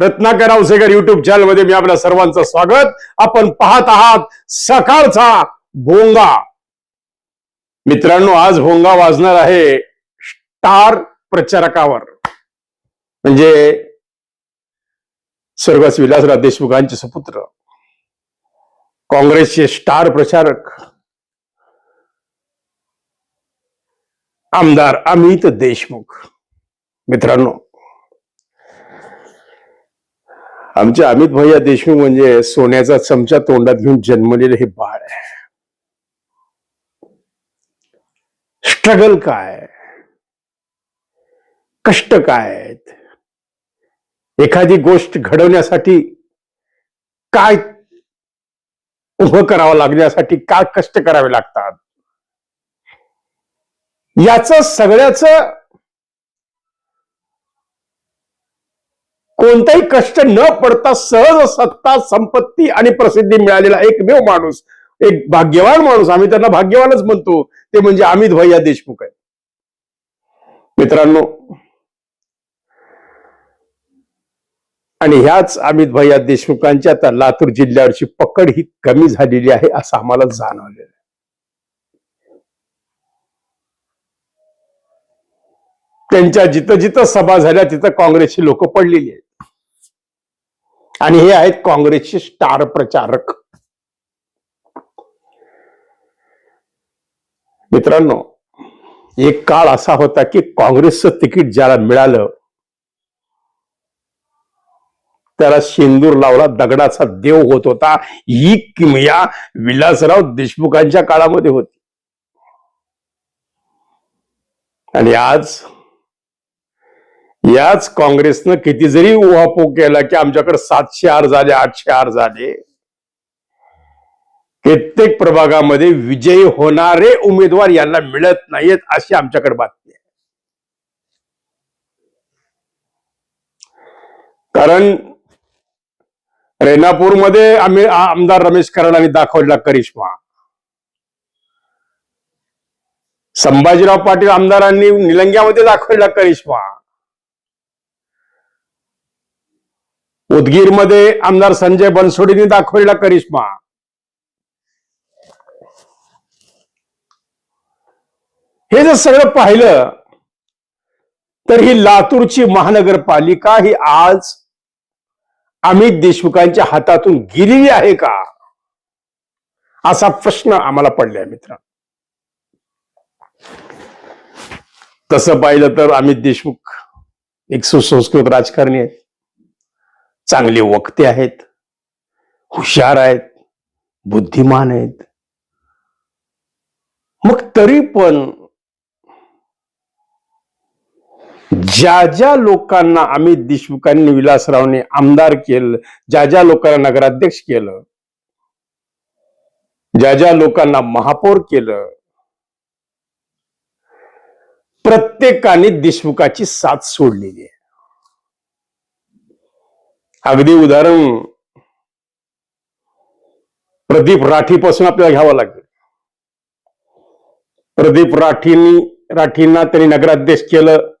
Ratnakar Ausekar YouTube चॅनलमध्ये मी आपल्या सर्वांचं स्वागत. आपण पाहत आहात सकाळचा भोंगा. मित्रांनो आज भोंगा वाजणार आहे स्टार प्रचारकावर. म्हणजे स्वर्गस विलासराव देशमुखांचे सुपुत्र. काँग्रेसचे स्टार प्रचारक. आमदार अमित देशमुख. मित्रांनो आमचे अमित भैया देशमुख म्हणजे सोन्याचा चमचा तोंडात घेऊन जन्मलेलं हे बाळ आहे. स्ट्रगल काय कष्ट काय आहेत? एखादी गोष्ट घडवण्यासाठी काय उभं करावं लागण्यासाठी काय कष्ट करावे लागतात? याच सगळ्याच कोणताही कष्ट न पडता सहज सत्ता संपत्ती आणि प्रसिद्धी मिळालेला एकमेव माणूस एक भाग्यवान माणूस आम्ही त्यांना भाग्यवानच म्हणतो. ते म्हणजे अमित भैया देशमुख आहे मित्रांनो आणि ह्याच अमित भैया देशमुखांच्या आता लातूर जिल्ह्यावरची पकड ही कमी झालेली आहे असं आम्हाला जाणवलेलं आहे. त्यांच्या जिथं जिथं सभा झाल्या तिथं काँग्रेसची लोक पडलेली आहेत. आणि हे आहेत काँग्रेसचे स्टार प्रचारक. मित्रांनो एक काळ असा होता की काँग्रेसचं तिकीट ज्याला मिळालं त्याला शेंदूर लावला दगडाचा देव होत होता. ही किमया विलासराव देशमुखांच्या काळामध्ये होती. आणि आज याच काँग्रेसनं किती जरी उहापोह केला की आमच्याकडे सातशे आर झाले आठशे आर झाले. कित्येक प्रभागामध्ये विजयी होणारे उमेदवार यांना मिळत नाहीत अशी आमच्याकडे बातमी आहे. कारण रेणापूरमध्ये आम्ही आमदार रमेश कराडांनी दाखवलेला करिश्मा. संभाजीराव पाटील आमदारांनी निलंग्यामध्ये दाखवला करिश्मा. उदगीरमध्ये आमदार संजय बनसोडींनी दाखवलेला करिश्मा. हे जर सगळं पाहिलं तर ही लातूरची महानगरपालिका ही आज अमित देशमुखांच्या हातातून गेलेली आहे का? असा प्रश्न आम्हाला पडलाय मित्र तसं पाहिलं तर अमित देशमुख एक सुसंस्कृत राजकारणी आहेत. चांगले वक्ते आहेत हुशार आहेत बुद्धिमान आहेत. मग तरी पण ज्या ज्या लोकांना अमित देशमुखांनी विलासरावने आमदार केलं ज्या ज्या लोकांना नगराध्यक्ष केलं ज्या ज्या लोकांना महापौर केलं प्रत्येकाने देशमुखाची साथ सोडलेली आहे. अगदी उदाहरण प्रदीप राठीपासून आपल्याला घ्यावं लागेल. प्रदीप राठींनी राठींना त्यांनी नगराध्यक्ष केलं.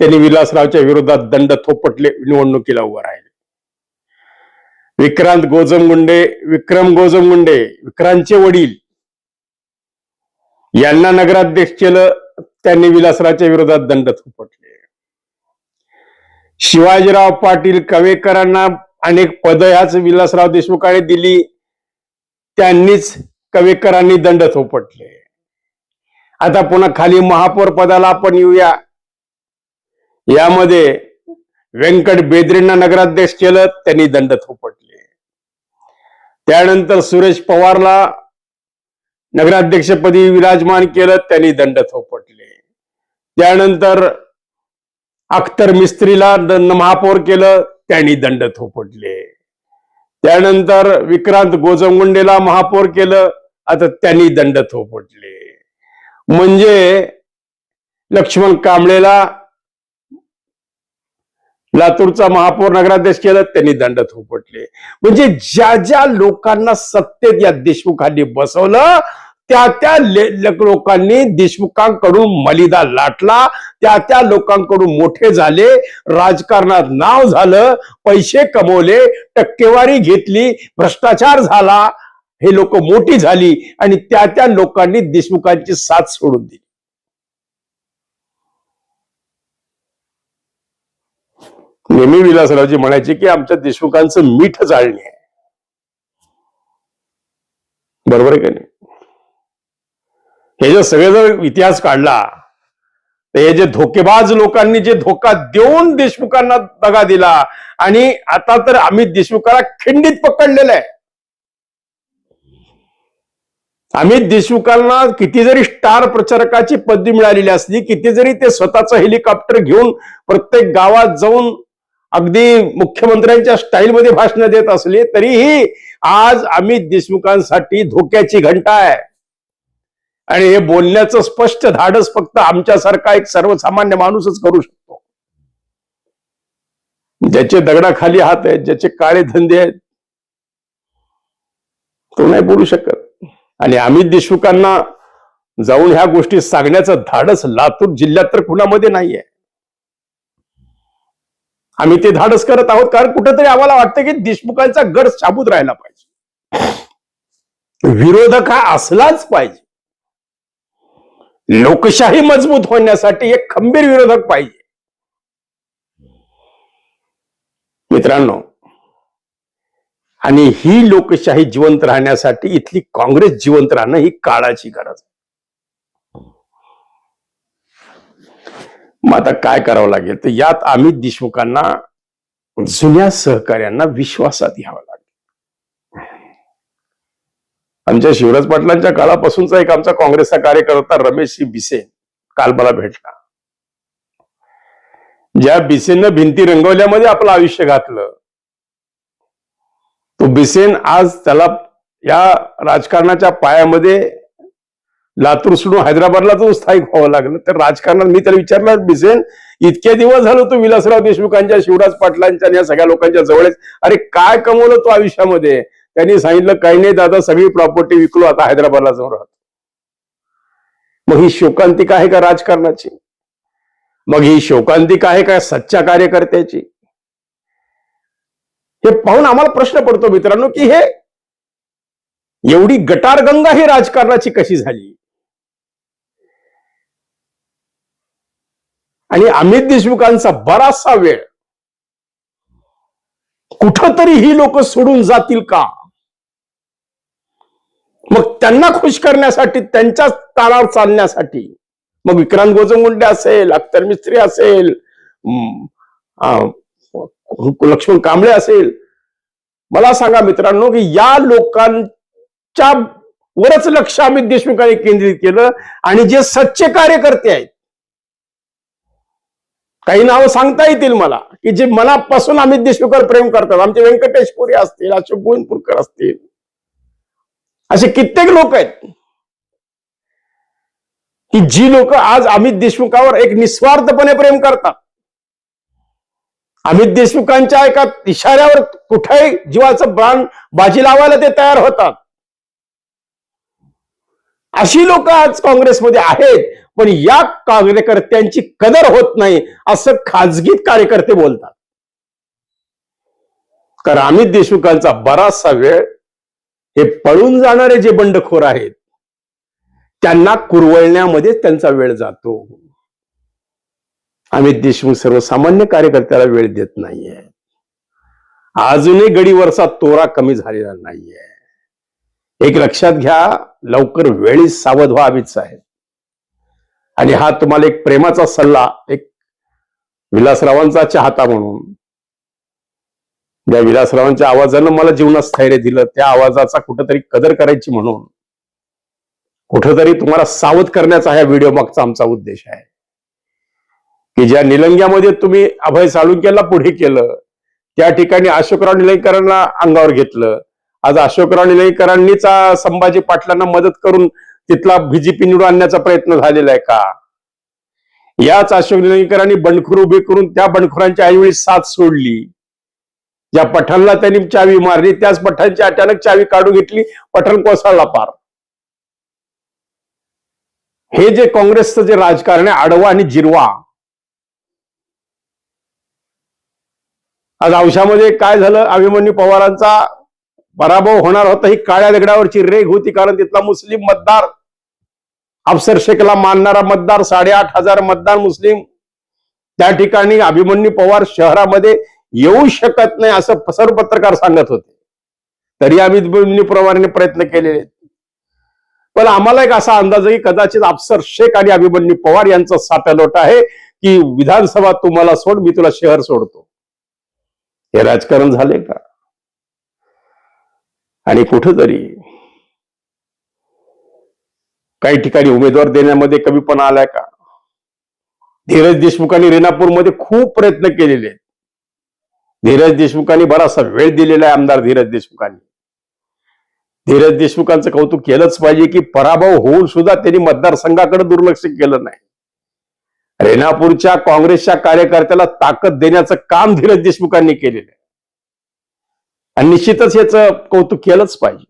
त्यांनी विलासरावच्या विरोधात दंड थोपटले निवडणुकीला उभं राहिले. विक्रांत गोजमगुंडे विक्रम गोजमगुंडे विक्रांतचे वडील यांना नगराध्यक्ष केलं. त्यांनी विलासरावच्या विरोधात दंड थोपटले. शिवाजीराव पाटील कवेकरांना अनेक पद ह्याच विलासराव देशमुखाने दिली. त्यांनीच कवेकरांनी दंड थोपटले. आता पुन्हा खाली महापौर पदाला आपण येऊया. यामध्ये व्यंकट बेद्रींना नगराध्यक्ष केलं त्यांनी दंड थोपटले. त्यानंतर सुरेश पवारला नगराध्यक्षपदी विराजमान केलं त्यांनी दंड थोपटले. त्यानंतर अख्तर मिस्त्रीला महापौर केलं त्यांनी दंड थोपटले. त्यानंतर विक्रांत गोजमगुंडेला महापौर केलं आता त्यांनी दंड थोपटले. म्हणजे लक्ष्मण कांबळेला लातूरचा महापौर नगराध्यक्ष केलं त्यांनी दंड थोपटले. म्हणजे ज्या ज्या लोकांना सत्तेत या देशमुखांनी बसवलं त्या त्या लोकांनी देशमुखांकडून मलिदा लाटला त्या त्या लोकांकडून मोठे झाले राजकारणात नाव झालं पैसे कमवले टक्केवारी घेतली भ्रष्टाचार झाला हे लोक मोठी झाली आणि त्या त्या लोकांनी देशमुखांची साथ सोडून दिली. नेहमी विलासरावजी म्हणायचे की आमच्या देशमुखांचं मीठ जाळणे आहे. बरोबर आहे का नाही? हे जर सगळे जर इतिहास काढला तर हे जे धोकेबाज लोकांनी जे धोका देऊन देशमुखांना दगा दिला आणि आता तर आम्ही देशमुखाला खिंडीत पकडलेलं आहे. अमित देशमुखांना किती जरी स्टार प्रचारकाची पदवी मिळालेली असली किती जरी ते स्वतःचं हेलिकॉप्टर घेऊन प्रत्येक गावात जाऊन अगदी मुख्यमंत्र्यांच्या स्टाईलमध्ये भाषण देत असले तरीही आज अमित देशमुखांसाठी धोक्याची घंटा आहे. आणि हे बोलण्याचं स्पष्ट धाडस फक्त आमच्यासारखा एक सर्वसामान्य माणूसच करू शकतो. ज्याचे दगडाखाली हात आहेत ज्याचे काळे धंदे आहेत तो नाही बोलू शकत. आणि अमित देशमुखांना जाऊन ह्या गोष्टी सांगण्याचं धाडस लातूर जिल्ह्यात तर कुणामध्ये नाहीये. आम्ही ते धाडस करत आहोत कारण कुठेतरी आम्हाला वाटतं की देशमुखांचा गड शाबूत राहिला पाहिजे. विरोधक हा असलाच पाहिजे. लोकशाही मजबूत होण्यासाठी एक खंबीर विरोधक पाहिजे. मित्रांनो आणि ही लोकशाही जिवंत राहण्यासाठी इथली काँग्रेस जिवंत राहणं ही काळाची गरज मग आता काय करावं लागेल? तर यात अमित देशमुखांना जुन्या सहकार्यांना विश्वासात घ्यावा लागेल. आमच्या शिवराज पाटलांच्या काळापासूनचा एक आमचा काँग्रेसचा कार्यकर्ता रमेश बिसेन काल मला भेटला. ज्या बिसेननं भिंती रंगवल्यामध्ये आपलं आयुष्य घातलं तो बिसेन आज त्याला या राजकारणाच्या पायामध्ये लातूर सोडून हैदराबादला तो स्थायिक व्हावं लागलं. तर राजकारणात मी त्याला विचारलं बिसेन इतके दिवस झालो तू विलासराव देशमुखांच्या शिवराज पाटलांच्या या सगळ्या लोकांच्या जवळ अरे काय कमवलं तू आयुष्यामध्ये? त्यांनी सांगितलं काही नाही दादा सगळी प्रॉपर्टी विकलो आता हैदराबादला जाऊन राहतो. मग ही शोकांतिका आहे का राजकारणाची? मग ही शोकांतिका आहे का सच्च्या कार्यकर्त्याची? हे पाहून आम्हाला प्रश्न पडतो मित्रांनो की हे एवढी गटारगंगा ही राजकारणाची कशी झाली? आणि अमित देशमुखांचा बराचसा वेळ कुठंतरी ही लोक सोडून जातील का? मग त्यांना खुश करण्यासाठी त्यांच्याच तारावर चालण्यासाठी. मग विक्रांत गोजमगुंडे असेल अख्तर मिस्त्री असेल लक्ष्मण कांबळे असेल. मला सांगा मित्रांनो की या लोकांच्या वरच लक्ष अमित देशमुखांनी केंद्रित केलं आणि जे सच्चे कार्यकर्ते आहेत काही नावं सांगता येतील मला की जे मनापासून अमित देशमुखावर प्रेम करतात. आमचे व्यंकटेश पुरी असतील अशोक गोविंदपूरकर असतील असे कित्येक लोक आहेत की जी लोक आज अमित देशमुखावर एक निस्वार्थपणे प्रेम करतात. अमित देशमुखांच्या एका इशाऱ्यावर कुठेही जीवाचं प्राण बाजी लावायला ते तयार होतात. अशी लोक आज काँग्रेसमध्ये आहेत पण या कार्यकर्त्यांची कदर होत नाही असं खाजगीत कार्यकर्ते बोलतात. कारण अमित देशमुखांचा बराचसा वेळ हे पळून जाणारे जे बंडखोर आहेत त्यांना कुरवळण्यामध्येच त्यांचा वेळ जातो. अमित देशमुख सर्वसामान्य कार्यकर्त्याला वेळ देत नाहीये. अजूनही गडीवरचा तोरा कमी झालेला नाहीये. एक लक्षात घ्या लवकर वेळी सावध व्हा अमित साहेब. आणि हा तुम्हाला एक प्रेमाचा सल्ला एक विलासरावांचा चाहता म्हणून. ज्या विलासरावांच्या आवाजानं मला जीवनात स्थैर्य दिलं. त्या आवाजाचा कुठंतरी कदर करायची म्हणून. कुठंतरी तुम्हाला सावध करण्याचा हा व्हिडिओ मागचा आमचा उद्देश आहे. की ज्या निलंग्यामध्ये तुम्ही अभय साळुंक्याला पुढे केलं त्या ठिकाणी अशोकराव निलंगेकरांना अंगावर घेतलं. आज अशोकराव निलंगेकरांनीच संभाजी पाटलांना मदत करून तिथला बीजेपी निवडून आणण्याचा प्रयत्न झालेला आहे का? याच अशोक निलंगेकरांनी बंडखोर उभे करून त्या बंडखोरांच्या ऐवळी साथ सोडली. ज्या पठाणला त्यांनी चावी मारली त्याच पठाणची अचानक चावी काढून घेतली पठाण कोसळला पार. हे जे काँग्रेसचं जे राजकारण आहे आडवा आणि जिरवा. आज अंशामध्ये काय झालं? अभिमन्यू पवारांचा पराभव होणार होता ही काळ्या दगडावरची रेग होती कारण तिथला मुस्लिम मतदार अफसर शेखला मानणारा मतदार साडेआठ हजार मतदार मुस्लिम. त्या ठिकाणी अभिमन्यू पवार शहरामध्ये येऊ शकत नाही असं सर्व पत्रकार सांगत होते. तरी आम्ही अभिमन्यू प्रयत्न केलेले. पण आम्हाला एक असा अंदाज आहे की कदाचित अफसर शेख आणि अभिमन्यू पवार यांचा साप्यालोट आहे की विधानसभा तुम्हाला सोड मी तुला शहर सोडतो. हे राजकारण झाले का? आणि कुठंतरी काही ठिकाणी उमेदवार देण्यामध्ये कमीपणा आलाय का? धीरज देशमुखांनी रेणापूरमध्ये खूप प्रयत्न केलेले आहेत. धीरज देशमुखांनी बराचसा वेळ दिलेला आहे आमदार धीरज देशमुखांनी. धीरज देशमुखांचं कौतुक केलंच पाहिजे की पराभव होऊन सुद्धा त्यांनी मतदारसंघाकडे दुर्लक्ष केलं नाही. रेणापूरच्या काँग्रेसच्या कार्यकर्त्याला ताकद देण्याचं काम धीरज देशमुखांनी केलेलं आहे. आणि निश्चितच याचं कौतुक केलंच पाहिजे.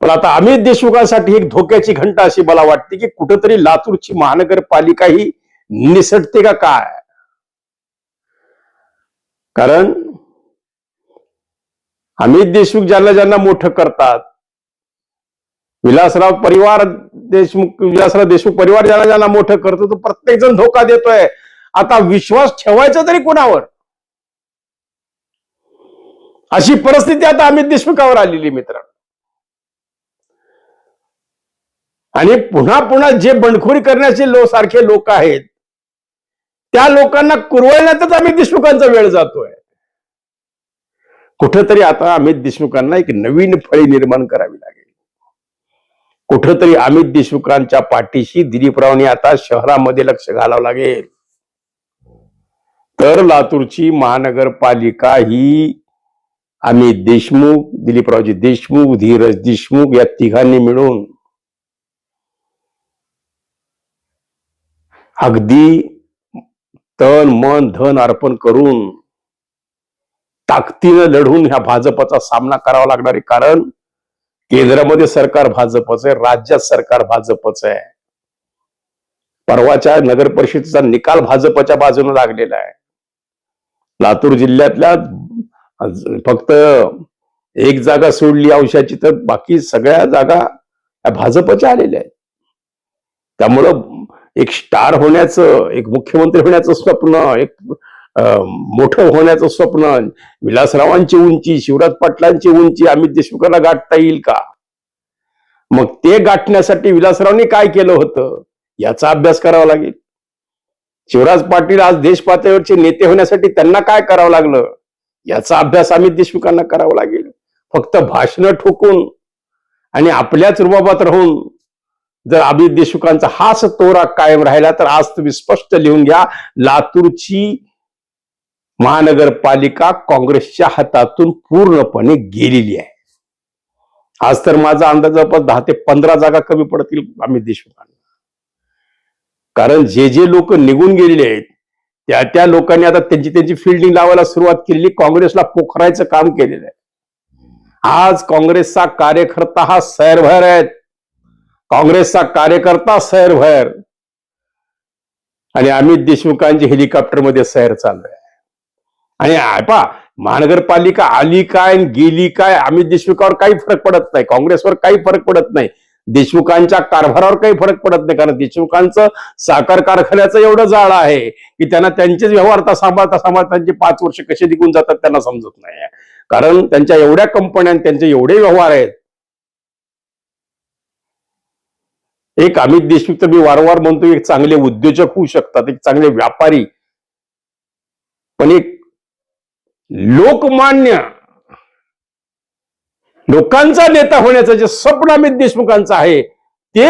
पण आता अमित देशमुखांसाठी एक धोक्याची घंटा अशी मला वाटते की कुठंतरी लातूरची महानगरपालिका ही निसटते का काय? कारण अमित देशमुख ज्यांना ज्यांना मोठं करतात विलासराव परिवार देशमुख विलासराव देशमुख परिवार ज्यांना ज्यांना मोठं करतो तो प्रत्येक जण धोका देतोय. आता विश्वास ठेवायचा तरी कोणावर? अशी परिस्थिती आता अमित देशमुखावर आलेली मित्र आणि पुन्हा पुन्हा जे बंडखोरी करण्याचे लो सारखे लोक आहेत त्या लोकांना कुरवळण्यातच अमित देशमुखांचा वेळ जातोय. कुठंतरी आता अमित देशमुखांना एक नवीन फळी निर्माण करावी लागेल. कुठंतरी अमित देशमुखांच्या पाठीशी दिलीपरावने आता शहरामध्ये लक्ष घालावं लागेल. तर लातूरची महानगरपालिका ही अमित देशमुख दिलीपरावजी देशमुख धीरज देशमुख या तिघांनी मिळून अगदी तन मन धन अर्पण करून ताकदीनं लढून ह्या भाजपचा सामना करावा लागणार आहे कारण केंद्रामध्ये सरकार भाजपचं आहे राज्यात सरकार भाजपचं आहे. परवाच्या नगर परिषदेचा निकाल भाजपच्या बाजूने लागलेला आहे. लातूर जिल्ह्यातल्या फक्त एक जागा सोडली औषधाची तर बाकी सगळ्या जागा भाजपच्या आलेल्या आहेत. त्यामुळं एक स्टार होण्याचं एक मुख्यमंत्री होण्याचं स्वप्न एक अं, मोठं होण्याचं स्वप्न विलासरावांची उंची शिवराज पाटलांची उंची अमित देशमुखांना गाठता येईल का? मग ते गाठण्यासाठी विलासरावांनी काय केलं होतं? याचा अभ्यास करावा लागेल. शिवराज पाटील आज देश पातळीवरचे नेते होण्यासाठी त्यांना काय करावं लागलं? याचा अभ्यास अमित देशमुखांना करावा लागेल. फक्त भाषणं ठोकून आणि आपल्याच रुबाबात राहून जर अमित देशमुखांचा हाच तोरा कायम राहिला तर आज तुम्ही स्पष्ट लिहून घ्या लातूरची महानगरपालिका काँग्रेसच्या हातातून पूर्णपणे गेलेली आहे. आज तर माझा अंदाज जवळपास दहा ते पंधरा जागा कमी पडतील अमित देशमुखांना. कारण जे जे लोक निघून गेलेले आहेत त्या त्या लोकांनी आता त्यांची त्यांची फिल्डिंग लावायला सुरुवात केलेली काँग्रेसला पोखरायचं काम केलेलं आहे. आज काँग्रेसचा कार्यकर्ता हा सैरभर आहे काँग्रेसचा कार्यकर्ता सैरभर आणि अमित देशमुखांची हेलिकॉप्टरमध्ये सैर चालू आहे. आणि पा महानगरपालिका आली काय आणि गेली काय अमित देशमुखावर काही फरक पडत नाही काँग्रेसवर काही फरक पडत नाही देशमुखांच्या कारभारावर काही फरक पडत नाही कारण देशमुखांचं साखर कारखान्याचं एवढं जाळ आहे की त्यांना त्यांचेच व्यवहार सांभाळता सांभाळता त्यांची पाच वर्ष कसे निघून जातात त्यांना समजत नाही कारण त्यांच्या एवढ्या कंपन्या त्यांचे एवढे व्यवहार आहेत एक अमित देशमुख तर मी वारंवार म्हणतो एक चांगले उद्योजक होऊ शकतात एक चांगले व्यापारी. पण एक लोकमान्य लोकांचा नेता होण्याचं जे स्वप्न अमित देशमुखांचं आहे ते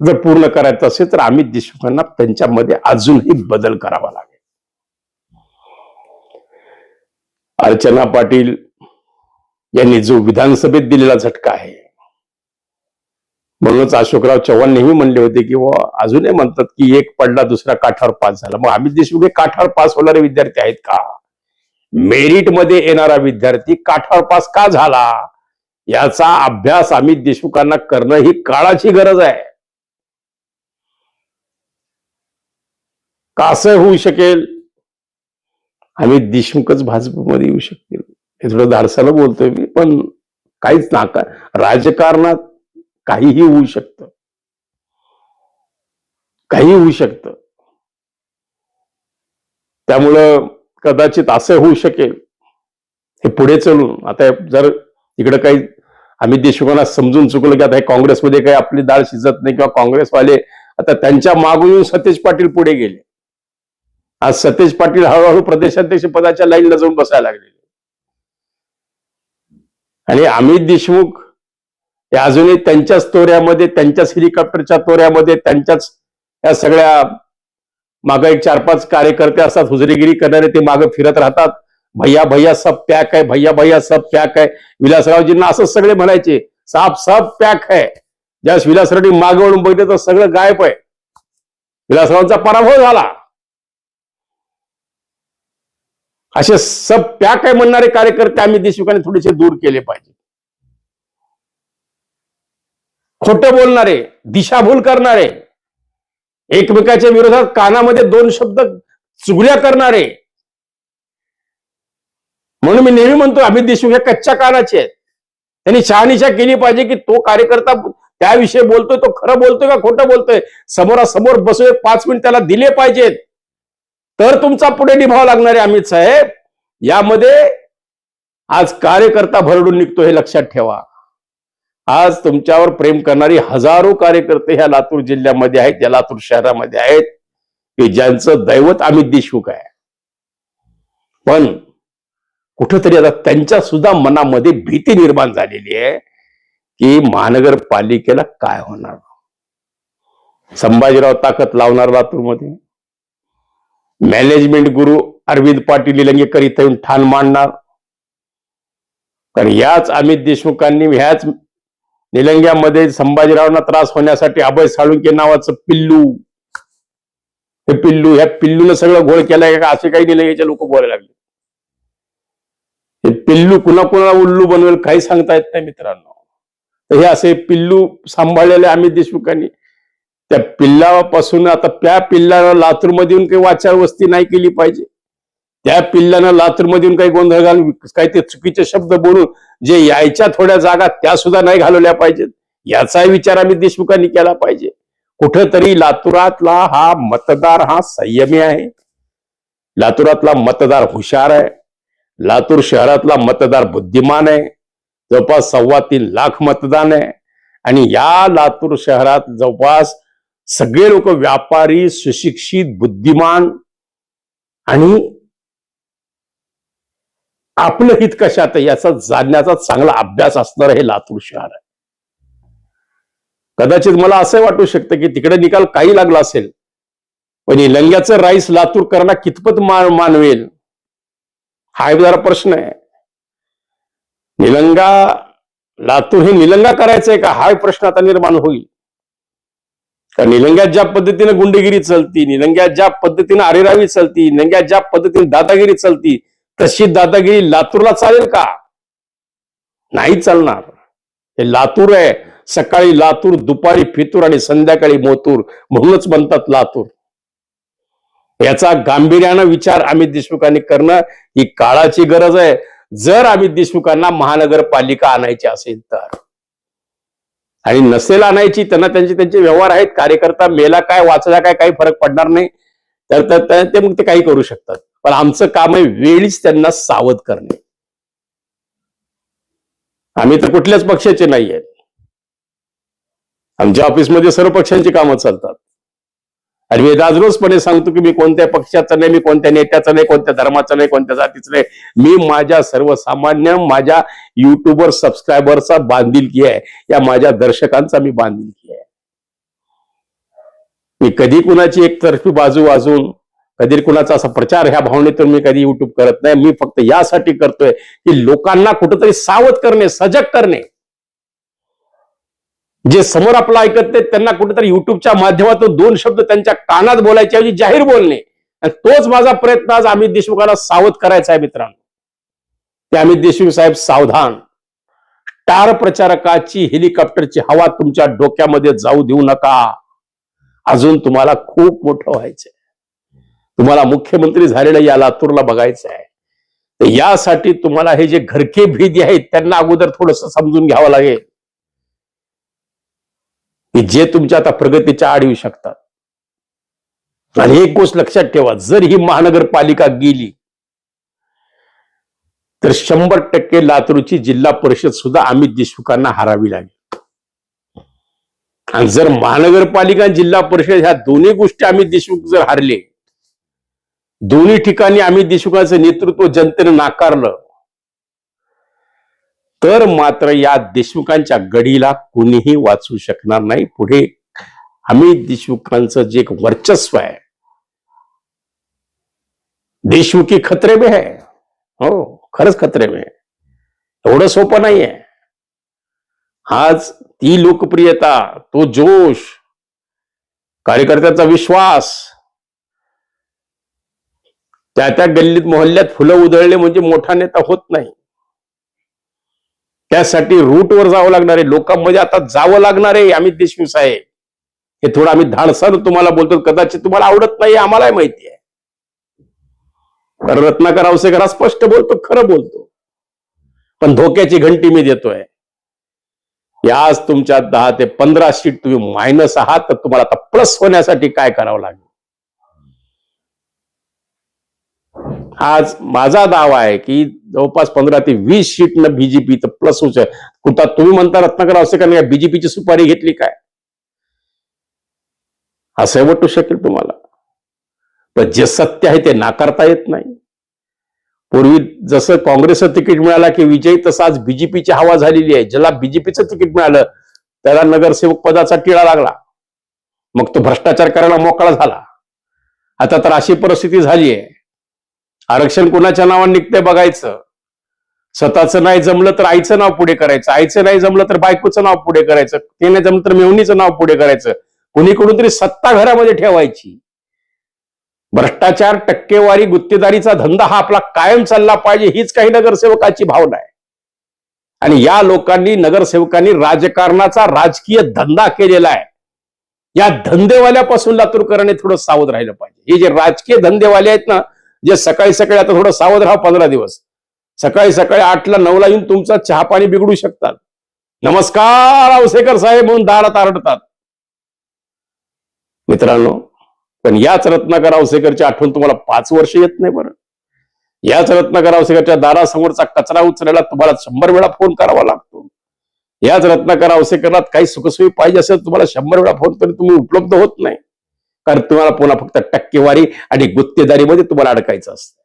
जर पूर्ण करायचं असेल तर अमित देशमुखांना त्यांच्यामध्ये अजूनही बदल करावा लागेल. अर्चना पाटील यांनी जो विधानसभेत दिलेला झटका आहे म्हणूनच अशोकराव चव्हाण नेहमी म्हणले होते की व अजूनही म्हणतात की एक पडला दुसरा काठावर पास झाला. मग अमित देशमुख हे काठावर पास होणारे विद्यार्थी आहेत का? मेरिटमध्ये येणारा विद्यार्थी काठावर पास का झाला? याचा अभ्यास अमित देशमुखांना करणं ही काळाची गरज आहे. का असं होऊ शकेल? अमित देशमुखच भाजपमध्ये येऊ शकतील. हे थोडं धाडसानं बोलतोय मी पण काहीच नाकार. राजकारणात काहीही होऊ शकतं. काही होऊ शकतं. त्यामुळं कदाचित असं होऊ शकेल. हे पुढे चलून आता जर इकडं काही अमित देशमुखांना समजून चुकलं की आता हे काँग्रेसमध्ये काही आपली डाळ शिजत नाही किंवा काँग्रेसवाले आता त्यांच्या मागून येऊन सतेज पाटील पुढे गेले. आज सतेज पाटील हळूहळू प्रदेशाध्यक्ष पदाच्या लाईनला जाऊन बसायला लागले. आणि अमित देशमुख ते अजूनही त्यांच्याच तोऱ्यामध्ये त्यांच्याच हेलिकॉप्टरच्या तोऱ्यामध्ये त्यांच्याच या सगळ्या मागं एक चार पाच कार्यकर्ते असतात हुजरेगिरी करणारे ते मागं फिरत राहतात. भैया भैया सब पॅक आहे भैया भैया सब पॅक आहे. विलासरावजींना असं सगळे म्हणायचे साप सब पॅक आहे. ज्यावेळेस विलासरावजी मागे वळून बघितलं तर सगळं गायब आहे. विलासरावांचा पराभव झाला. असे सब पॅक आहे म्हणणारे कार्यकर्ते आम्ही देशमुखांनी थोडेसे दूर केले पाहिजे. खोटं बोलणारे दिशाभूल करणारे एकमेकाच्या विरोधात कानामध्ये दोन शब्द चुगड्या करणारे. म्हणून मी नेहमी म्हणतो अमित देशमुख हे कच्च्या कानाचे आहेत. त्यांनी शहानिशा केली पाहिजे की तो कार्यकर्ता त्याविषयी बोलतोय तो खरं बोलतोय का खोटं बोलतोय? समोरासमोर बसून पाच मिनिट त्याला दिले पाहिजेत. तर तुमचा पुढे निभाव लागणार आहे अमित साहेब. यामध्ये आज कार्यकर्ता भरडून निघतो हे लक्षात ठेवा. आज तुमच्यावर प्रेम करणारी हजारो कार्यकर्ते ह्या लातूर जिल्ह्यामध्ये आहेत या लातूर शहरामध्ये आहेत की ज्यांचं दैवत अमित देशमुख आहे. पण कुठंतरी आता त्यांच्या सुद्धा मनामध्ये भीती निर्माण झालेली आहे की महानगरपालिकेला काय होणार? संभाजीराव ताकद लावणार लातूरमध्ये? मॅनेजमेंट गुरु अरविंद पाटील निलंगेकर इथं येऊन ठाण मांडणार? कारण याच अमित देशमुखांनी ह्याच निलंग्यामध्ये संभाजीरावांना त्रास होण्यासाठी अभय साळुंके नावाचं पिल्लू. हे पिल्लू ह्या पिल्लूला सगळं घोळ केलाय का? असे काही निलंग्याचे लोक बोलायला लागले. हे पिल्लू कुणा कुणाला उल्लू बनवेल काही सांगता येत नाही मित्रांनो. तर हे असे पिल्लू सांभाळलेले अमित देशमुखांनी. त्या पिल्लापासून आता त्या पिल्लाला लातूरमध्ये येऊन काही वाचार वस्ती नाही केली पाहिजे. त्या पिल्लानं लातूरमध्ये येऊन काही गोंधळ घालून काही ते चुकीचे शब्द बोलून जे यायच्या थोड्या जागा त्या सुद्धा नाही घालवल्या पाहिजेत. याचाही विचार आम्ही देशमुखांनी केला पाहिजे. कुठंतरी लातूरातला हा मतदार हा संयमी आहे. लातुरातला मतदार हुशार आहे. लातूर शहरातला मतदार बुद्धिमान आहे. जवळपास सव्वा तीन लाख मतदान आहे. आणि या लातूर शहरात जवळपास सगळे लोक व्यापारी सुशिक्षित बुद्धिमान आणि आपलं हित कशात याचा जाणण्याचा चांगला अभ्यास असणार हे लातूर शहर आहे. कदाचित मला असं वाटू शकतं की तिकडे निकाल काही लागला असेल पण निलंग्याचं राईस लातूरकरांना कितपत मान मानवेल हा एक जरा प्रश्न आहे. निलंगा लातूर हे निलंगा करायचंय का? हा प्रश्न आता निर्माण होईल. कारण निलंग्यात ज्या पद्धतीने गुंडगिरी चलती निलंग्यात ज्या पद्धतीने अरेरावी चलती निलंग्यात ज्या पद्धतीने दादागिरी चलती तशी दादागिरी लातूरला चालेल का? नाही चालणार. हे लातूर आहे. सकाळी लातूर दुपारी फितूर आणि संध्याकाळी मोतूर. म्हणूनच म्हणतात लातूर. याचा गांभीर्यानं विचार अमित देशमुखांनी करणं ही काळाची गरज आहे. जर अमित देशमुखांना महानगरपालिका आणायची असेल तर. आणि नसेल आणायची त्यांना त्यांचे त्यांचे व्यवहार आहेत. कार्यकर्ता मेला काय वाचला काय काही फरक पडणार नाही. तर ते मग ते काही करू शकतात. पण आमचं काम आहे वेळीच त्यांना सावध करणे. आम्ही तर कुठल्याच पक्षाचे नाही आहेत आमच्या ऑफिसमध्ये सर्व पक्षांची कामं चालतात. आणि मी राजरोजपणे सांगतो की मी कोणत्या पक्षाचा नाही मी कोणत्या नेत्याचा नाही कोणत्या धर्माचा नाही कोणत्या जातीचा नाही. मी माझ्या सर्वसामान्य माझ्या युट्यूबवर सबस्क्रायबरचा बांधिलकी आहे. या माझ्या दर्शकांचा मी बांधिलकी आहे. मी कधी कुणाची एक तर्फी बाजू वाजून कधी कुणाचा असा प्रचार ह्या भावनेतून मी कधी युट्यूब करत नाही. मी फक्त यासाठी करतोय की लोकांना कुठंतरी सावध करणे सजग करणे. जे समोर आपलं ऐकत नाहीत त्यांना कुठेतरी युट्यूबच्या माध्यमातून दोन शब्द त्यांच्या कानात बोलायच्याऐवजी जाहीर बोलणे. आणि तोच माझा प्रयत्न आज अमित देशमुखांना सावध करायचा आहे मित्रांनो. ते अमित देशमुख साहेब सावधान. स्टार प्रचारकाची हेलिकॉप्टरची हवा तुमच्या डोक्यामध्ये जाऊ देऊ नका. अजून तुम्हाला खूप मोठं व्हायचंय. तुम्हाला मुख्यमंत्री झालेलं या लातूरला बघायचं आहे. तर यासाठी तुम्हाला हे जे घरके भेदी आहेत त्यांना अगोदर थोडस समजून घ्यावं लागेल. की जे तुमच्या आता प्रगतीच्या आड येऊ शकतात. आणि एक गोष्ट लक्षात ठेवा जर ही महानगरपालिका गेली तर शंभर टक्के लातूरची जिल्हा परिषद सुद्धा अमित देशमुखांना हारावी लागेल. आणि जर महानगरपालिका जिल्हा परिषद ह्या दोन्ही गोष्टी अमित देशमुख जर हारले दोन्ही ठिकाणी अमित देशमुखांचं नेतृत्व जनतेने नाकारलं. तर मात्र या देशमुखांच्या गडीला कुणीही वाचू शकणार नाही. पुढे अमित देशमुखांचं जे एक वर्चस्व आहे देशमुखी खतरे में है हो खरंच खतरे में आहे. एवढं सोपं नाहीये. आज ती लोकप्रियता तो जोश कार्यकर्त्याचा विश्वास त्या त्या गल्लीत मोहल्ल्यात फुलं उधळले म्हणजे मोठा नेता होत नाही. त्यासाठी रूटवर जावं लागणार आहे. लोकांमध्ये आता जावं लागणार आहे अमित देशमुख साहेब. हे थोडं आम्ही धाडसानं तुम्हाला बोलतो. कदाचित तुम्हाला आवडत नाही आम्हालाही माहिती आहे. कारण रत्नाकर आवसेकर हा स्पष्ट बोलतो खरं बोलतो. पण धोक्याची घंटी मी देतोय. याच तुमच्या दहा ते पंधरा सीट तुम्ही मायनस आहात तर तुम्हाला आता प्लस होण्यासाठी काय करावं लागेल? आज माझा दावा आहे की जवळपास पंधरा ते वीस सीट न बीजेपी तर प्लस होत कुठं तुम्ही म्हणता रत्नाकर आवसेकर बीजेपीची सुपारी घेतली काय? असं वाटू शकेल तुम्हाला. पण जे सत्य आहे ते नाकारता येत नाही. पूर्वी जसं काँग्रेसचं तिकीट मिळालं की विजय तसं आज बीजेपीची हवा झालेली आहे. ज्याला बीजेपीचं तिकीट मिळालं त्याला नगरसेवक पदाचा टिळा लागला. मग तो भ्रष्टाचार करायला मोकळा झाला. आता तर अशी परिस्थिती झाली आहे. आरक्षण कोणाच्या नावाने निघते बघायचं. स्वतःचं नाही जमलं तर आईचं नाव पुढे करायचं. आईचं नाही जमलं तर बायकोचं नाव पुढे करायचं. ते नाही जमलं तर मेवणीचं नाव पुढे करायचं. कुणीकडून तरी सत्ता घरामध्ये ठेवायची. भ्रष्टाचार टक्केवारी गुत्तेदारीचा धंदा हा आपला कायम चालला पाहिजे हीच काही नगरसेवकाची भावना आहे. आणि या लोकांनी नगरसेवकांनी राजकारणाचा राजकीय धंदा केलेला आहे. या धंदेवाल्यापासून लातूरकरांनी थोडं सावध राहिलं पाहिजे. हे जे राजकीय धंदेवाले आहेत ना जे सकाळी सकाळी आता थोडं सावध राहा पंधरा दिवस. सकाळी सकाळी आठला नऊला येऊन तुमचा चहा पाणी बिघडू शकतात. नमस्कार आवसेकर साहेब म्हणून दारात आरडतात. मित्रांनो पण याच रत्नाकर आवसेकरची आठवण तुम्हाला पाच वर्ष येत नाही बरं. याच रत्नाकर आवसेकरच्या दारासमोरचा कचरा उचलायला तुम्हाला शंभर वेळा फोन करावा लागतो. याच रत्नाकर आवसेकरात काही सुखसोयी पाहिजे असेल तुम्हाला शंभर वेळा फोन तरी तुम्ही उपलब्ध होत नाही. कारण तुम्हाला पुन्हा फक्त टक्केवारी आणि गुत्तेदारीमध्ये तुम्हाला अडकायचं असतं.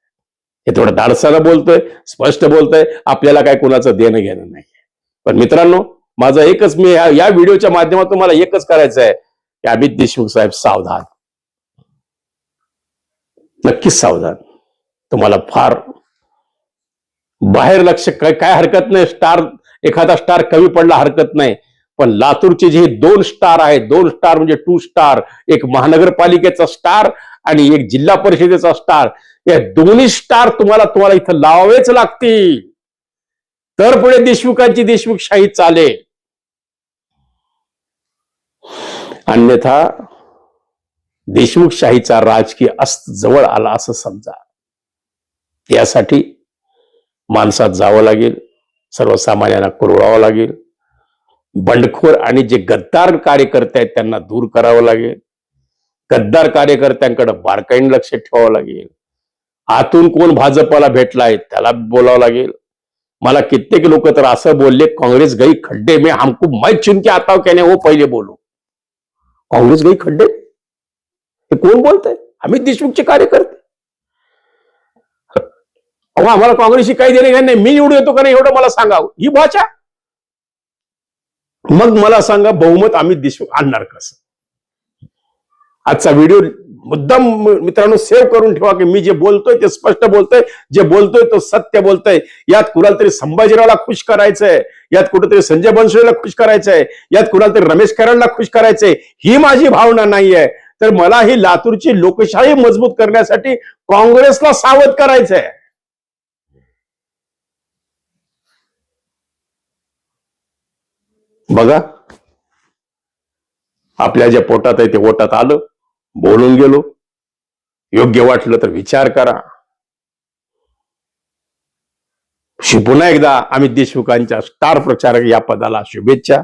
हे थोडं धाडसानं बोलतोय स्पष्ट बोलतोय आपल्याला काय कोणाचं देणं घेणं नाही. पण मित्रांनो माझं एकच मी या व्हिडिओच्या माध्यमातून मला एकच करायचं आहे की अमित देशमुख साहेब सावधान. नक्कीच सावधान. तुम्हाला फार बाहेर लक्ष काय काय हरकत नाही स्टार एखादा स्टार कमी पडला हरकत नाही. पण लातूरचे जे दोन स्टार आहेत दोन स्टार म्हणजे टू स्टार एक महानगरपालिकेचा स्टार आणि एक जिल्हा परिषदेचा स्टार या दोन्ही स्टार तुम्हाला तुम्हाला इथं लावावेच लागतील. तर पुढे देशमुखांची देशमुखशाही चालेल. अन्यथा देशमुखशाहीचा राजकीय अस्त जवळ आला असं समजा. यासाठी माणसात जावं लागेल सर्वसामान्यांना कुरवावं लागेल. बंडखोर आणि जे गद्दार कार्यकर्ते आहेत त्यांना दूर करावं लागेल. गद्दार कार्यकर्त्यांकडे बारकाईने लक्ष ठेवावं लागेल. आतून कोण भाजपाला भेटलाय त्याला बोलावं लागेल. मला कित्येक लोक तर असं बोलले काँग्रेस गई खड्डे में हमको मैं चुन के आता हूं कहने वो पहिले बोलू. काँग्रेस गई खड्डे? हे कोण बोलतंय? अमित देशमुखचे कार्यकर्ते. अहो आम्हाला काँग्रेसशी काही देणे घेणे नाही. मी निवडून येतो का नाही एवढं मला सांगावं ही भाषा मग मला सांगा बहुमत अमित देशमुख आणणार कसं? आजचा व्हिडिओ मुद्दाम मित्रांनो सेव्ह करून ठेवा की मी जे बोलतोय ते स्पष्ट बोलतोय जे बोलतोय तो सत्य बोलतोय. यात कुणाला तरी संभाजीरावला खुश करायचंय यात कुठेतरी संजय बनसोडेला खुश करायचंय यात कुणाला तरी रमेश कराडला खुश करायचंय ही माझी भावना नाहीये. तर मला ही लातूरची लोकशाही मजबूत करण्यासाठी काँग्रेसला सावध करायचंय. बघा. आपल्या ज्या पोटात आहे ते पोटात आलं बोलून गेलो. योग्य वाटलं तर विचार करा. शि- पुन्हा एकदा अमित देशमुखांच्या स्टार प्रचारक या पदाला शुभेच्छा.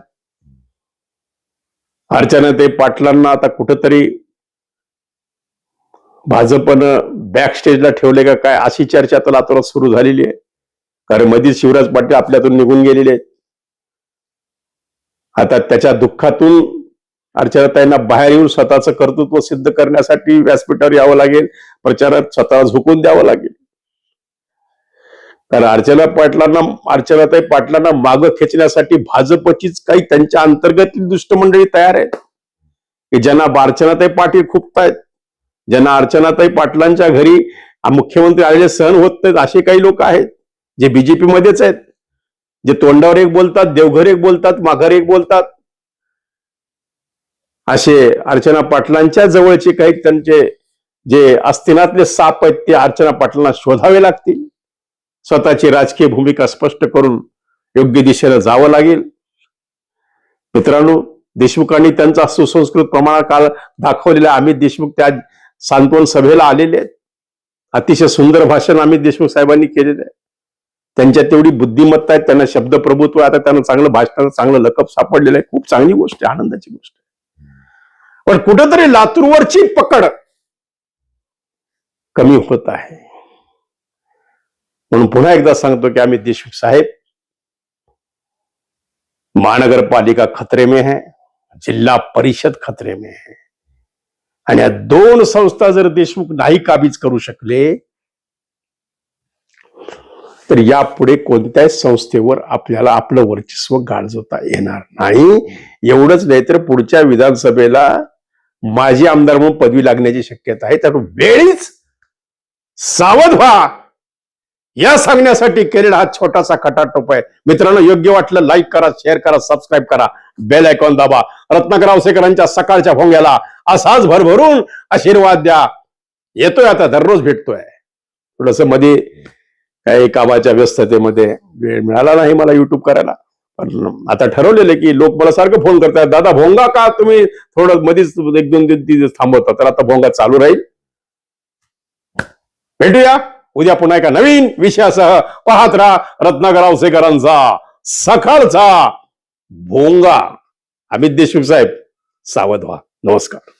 अर्चना ते पाटलांना आता कुठंतरी भाजपनं बॅक स्टेजला ठेवले का काय अशी चर्चा तर लातूरात सुरू झालेली आहे. कारण मधील शिवराज पाटील आपल्यातून निघून गेलेले आहेत. आता त्याच्या दुःखातून अर्चनाताईंना बाहेर येऊन स्वतःचं कर्तृत्व सिद्ध करण्यासाठी व्यासपीठावर यावं लागेल प्रचारात स्वतः झुकून द्यावं लागेल. कारण अर्चना पाटलांना अर्चनाताई पाटलांना मागं खेचण्यासाठी भाजपचीच काही त्यांच्या अंतर्गत दुष्टमंडळी तयार आहेत. की ज्यांना अर्चनाताई पाटील खूपतायत ज्यांना अर्चनाताई पाटलांच्या घरी मुख्यमंत्री आलेले सहन होत नाहीत असे काही लोक आहेत जे बीजेपी मध्येच आहेत. जे तोंडावर एक बोलतात देवघर एक बोलतात माघार एक बोलतात. असे अर्चना पाटलांच्या जवळचे काही त्यांचे जे अस्तिनातले साप आहेत ते अर्चना पाटलांना शोधावे लागतील. स्वतःची राजकीय भूमिका स्पष्ट करून योग्य दिशेनं जावं लागेल. मित्रांनो देशमुखांनी त्यांचा सुसंस्कृत प्रमाण काल दाखवलेला अमित देशमुख त्या सांत्वन सभेला आलेले आहेत. अतिशय सुंदर भाषण अमित देशमुख साहेबांनी केलेलं आहे. त्यांच्यात तेवढी बुद्धिमत्ता आहे त्यांना शब्द प्रभुत्व आता त्यांना चांगलं भाषणाचं चांगलं लकप सापडलेलं आहे. खूप चांगली गोष्ट आहे आनंदाची गोष्ट पण कुठंतरी लातूरवरची पकड कमी होत आहे. म्हणून पुन्हा एकदा सांगतो की आम्ही देशमुख साहेब महानगरपालिका खतरे में है जिल्हा परिषद खतरे में है. आणि या दोन संस्था जर देशमुख नाही काबीज करू शकले तर यापुढे कोणत्याही संस्थेवर आपल्याला आपलं वर्चस्व गाजवता येणार नाही. एवढंच नाही तर पुढच्या विधानसभेला माजी आमदार म्हणून पदवी लागण्याची शक्यता आहे. तर वेळीच सावध व्हा. या सांगण्यासाठी केलेला हा छोटासा खटाटोप आहे. मित्रांनो योग्य वाटलं लाईक करा शेअर करा सबस्क्राईब करा. बेल आयकॉन दाबा. रत्नाकर आवसेकरांच्या सकाळच्या भोंग्याला असाच भरभरून आशीर्वाद द्या. येतोय आता दररोज भेटतोय. थोडसमध्ये काही कामाच्या व्यस्ततेमध्ये वेळ मिळाला नाही मला युट्यूब करायला. पण आता ठरवलेलं की लोक मला सारखं फोन करतात दादा भोंगा का तुम्ही थोडं मध्येच एक दोन तीन दिवस थांबवता? तर आता भोंगा चालू राहील. भेटूया. उद्या पुन्हा एका नवीन विषयासह पाहत राहा रत्नाकर आवसेकरांचा सकाळचा भोंगा. अमित देशमुख साहेब सावध व्हा. नमस्कार.